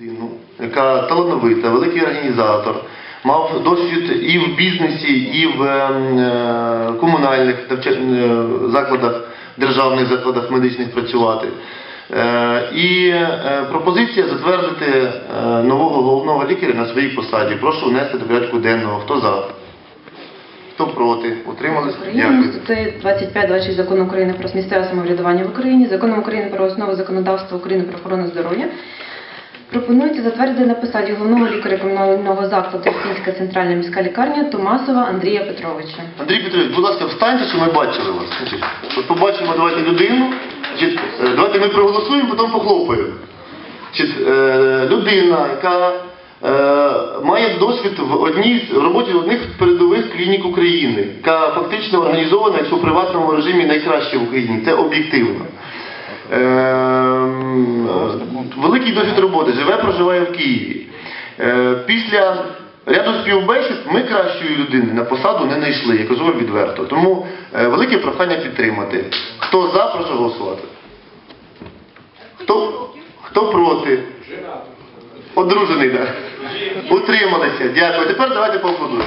людину, яка талановита, великий організатор, мав досвід і в бізнесі, і в ем, е, комунальних е, закладах, державних закладах медичних працювати. Е, І е, пропозиція затвердити е, нового головного лікаря на своїй посаді. Прошу внести до порядку денного. Хто за? Хто проти? Утримались? Дякую. статті 25-26 Закону України про місцеве самоврядування в Україні, Законом України про основи законодавства України про охорону здоров'я. Пропонується затвердити на посаді головного лікаря комунального закладу Пінська центральна міська лікарня Томасова Андрія Петровича. Андрій Петрович, будь ласка, встаньте, щоб ми бачили вас. От побачимо, давайте людину. Е, давайте ми проголосуємо, потім похлопаємо. Е, людина, яка е, має досвід в одній в роботі одних з передових клінік України, яка фактично організована, якщо в приватному режимі найкраще в Україні. Це об'єктивно. Ем, великий досвід роботи, живе, проживає в Києві. Е, Після ряду співбесід ми кращої людини на посаду не знайшли, я кажу вам відверто. Тому е, велике прохання підтримати. Хто за, прошу голосувати. Хто, хто проти? Одружений, так. Утрималися. Дякую. Тепер давайте поаплодуємо.